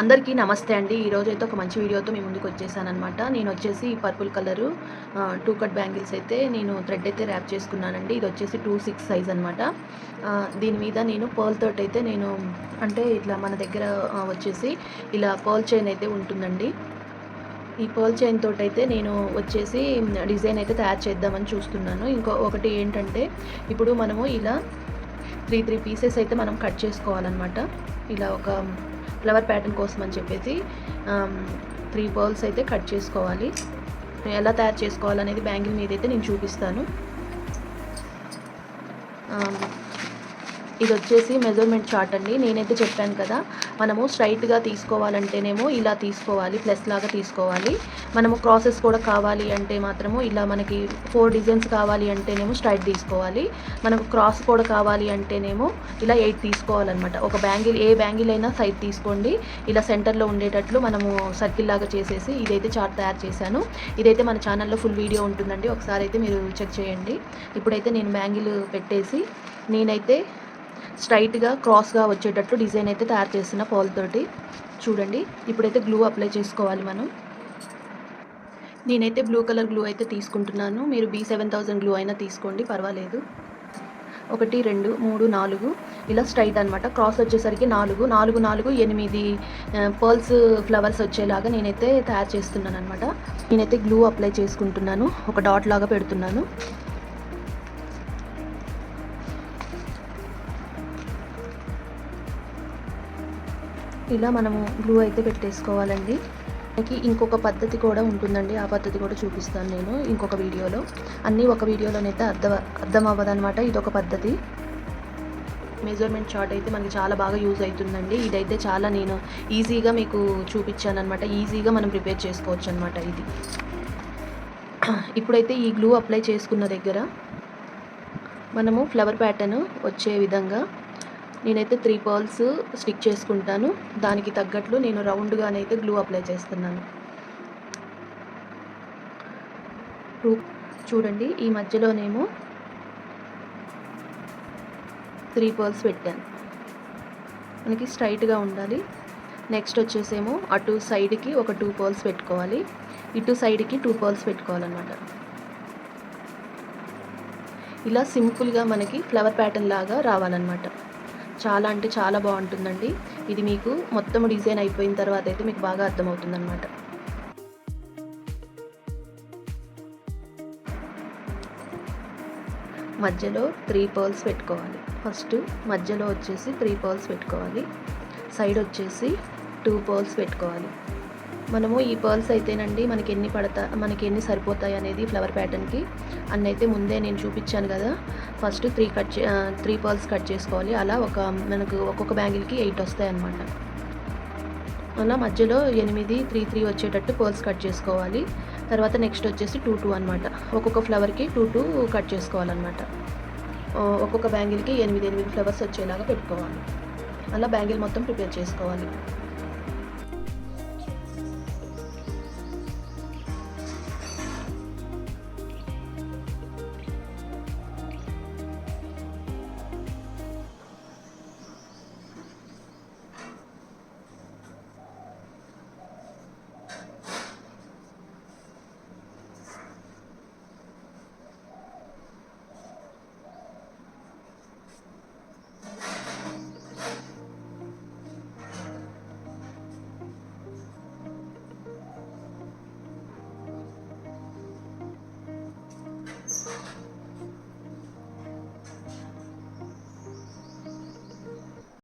అందరికీ నమస్తే అండి. ఈరోజు అయితే ఒక మంచి వీడియోతో మీ ముందుకు వచ్చేసాను అనమాట నేను వచ్చేసి purple colour two cut bangles అయితే నేను థ్రెడ్ అయితే ర్యాప్ చేసుకున్నానండి. ఇది వచ్చేసి టూ సిక్స్ సైజ్ అనమాట దీని మీద నేను పర్ల్ తోటి అయితే నేను అంటే ఇట్లా మన దగ్గర వచ్చేసి ఇలా పర్ల్ చైన్ అయితే ఉంటుందండి. ఈ పర్ల్ చైన్ తోటి అయితే నేను వచ్చేసి డిజైన్ అయితే తయారు చేద్దామని చూస్తున్నాను. ఇంకో ఒకటి ఏంటంటే ఇప్పుడు మనము ఇలా త్రీ త్రీ పీసెస్ అయితే మనం కట్ చేసుకోవాలన్నమాట. ఇలా ఒక ఫ్లవర్ ప్యాటర్న్ కోసం అని చెప్పేసి త్రీ పర్ల్స్ అయితే కట్ చేసుకోవాలి. ఎలా తయారు చేసుకోవాలనేది బ్యాంగిల్ మీద అయితే నేను చూపిస్తాను. ఇది వచ్చేసి మెజర్మెంట్ చార్ట్ అండి. నేనైతే చెప్పాను కదా మనము స్ట్రైట్గా తీసుకోవాలంటేనేమో ఇలా తీసుకోవాలి ప్లస్ లాగా తీసుకోవాలి. మనము క్రాసెస్ కూడా కావాలి అంటే మాత్రము ఇలా మనకి ఫోర్ డిజైన్స్ కావాలి అంటేనేమో స్ట్రైట్ తీసుకోవాలి. మనకు క్రాస్ కూడా కావాలి అంటేనేమో ఇలా ఎయిట్ తీసుకోవాలన్నమాట. ఒక బ్యాంగిల్ ఏ బ్యాంగిల్ అయినా సైడ్ తీసుకోండి. ఇలా సెంటర్లో ఉండేటట్లు మనము సర్కిల్ లాగా చేసేసి ఇదైతే చార్ట్ తయారు చేశాను. ఇదైతే మన ఛానల్లో ఫుల్ వీడియో ఉంటుందండి. ఒకసారి అయితే మీరు చెక్ చేయండి. ఇప్పుడైతే నేను బ్యాంగిల్ పెట్టేసి నేనైతే స్ట్రైట్గా క్రాస్గా వచ్చేటట్లు డిజైన్ అయితే తయారు చేసిన పాల్తోటి చూడండి ఇప్పుడైతే గ్లూ అప్లై చేసుకోవాలి మనం. నేనైతే బ్లూ కలర్ గ్లూ అయితే తీసుకుంటున్నాను. మీరు బీ సెవెన్ థౌజండ్ గ్లూ అయినా తీసుకోండి పర్వాలేదు. ఒకటి రెండు మూడు నాలుగు. ఇలా స్ట్రైట్ అనమాట క్రాస్ వచ్చేసరికి నాలుగు నాలుగు నాలుగు ఎనిమిది పర్ల్స్ ఫ్లవర్స్ వచ్చేలాగా నేనైతే తయారు చేస్తున్నాను అనమాట నేనైతే గ్లూ అప్లై చేసుకుంటున్నాను. ఒక డాట్ లాగా పెడుతున్నాను. ఇలా మనము గ్లూ అయితే పెట్టేసుకోవాలండి. మనకి ఇంకొక పద్ధతి కూడా ఉంటుందండి. ఆ పద్ధతి కూడా చూపిస్తాను నేను ఇంకొక వీడియోలో. అన్నీ ఒక వీడియోలోనైతే అర్థం అర్థం ఇది ఇదొక పద్ధతి. మెజర్మెంట్ చార్ట్ అయితే మనకి చాలా బాగా యూజ్ అవుతుందండి. ఇదైతే చాలా నేను ఈజీగా మీకు చూపించాను అనమాట ఈజీగా మనం ప్రిపేర్ చేసుకోవచ్చు అనమాట ఇది. ఇప్పుడైతే ఈ గ్లూ అప్లై చేసుకున్న దగ్గర మనము ఫ్లవర్ ప్యాటర్న్ వచ్చే విధంగా నేనైతే త్రీ పర్ల్స్ స్టిక్ చేసుకుంటాను. దానికి తగ్గట్లు నేను రౌండ్గానైతే గ్లూ అప్లై చేస్తున్నాను. చూడండి ఈ మధ్యలోనేమో త్రీ పర్ల్స్ పెట్టాను. మనకి స్ట్రైట్గా ఉండాలి. నెక్స్ట్ వచ్చేసేమో అటు సైడ్కి ఒక టూ పర్ల్స్ పెట్టుకోవాలి. ఇటు సైడ్కి టూ పర్ల్స్ పెట్టుకోవాలన్నమాట. ఇలా సింపుల్గా మనకి ఫ్లవర్ ప్యాటర్న్ లాగా రావాలన్నమాట. చాలా అంటే చాలా బాగుంటుందండి. ఇది మీకు మొత్తం డిజైన్ అయిపోయిన తర్వాత అయితే మీకు బాగా అర్థమవుతుందన్నమాట. మధ్యలో త్రీ పర్ల్స్ పెట్టుకోవాలి. ఫస్ట్ మధ్యలో వచ్చేసి త్రీ పర్ల్స్ పెట్టుకోవాలి. సైడ్ వచ్చేసి టూ పర్ల్స్ పెట్టుకోవాలి. మనము ఈ పర్ల్స్ అయితేనండి మనకి ఎన్ని పడతా మనకి ఎన్ని సరిపోతాయి అనేది ఫ్లవర్ ప్యాటర్న్కి అన్ని అయితే ముందే నేను చూపించాను కదా. ఫస్ట్ త్రీ కట్ చే- త్రీ పర్ల్స్ కట్ చేసుకోవాలి. అలా ఒక మనకు ఒక్కొక్క బ్యాంగిల్కి ఎయిట్ వస్తాయి అన్నమాట. అలా మధ్యలో ఎనిమిది త్రీ త్రీ వచ్చేటట్టు పర్ల్స్ కట్ చేసుకోవాలి. తర్వాత నెక్స్ట్ వచ్చేసి టూ టూ అనమాట ఒక్కొక్క ఫ్లవర్కి టూ టూ కట్ చేసుకోవాలన్నమాట. ఒక్కొక్క బ్యాంగిల్కి ఎనిమిది ఎనిమిది ఫ్లవర్స్ వచ్చేలాగా పెట్టుకోవాలి. అలా బ్యాంగిల్ మొత్తం ప్రిపేర్ చేసుకోవాలి.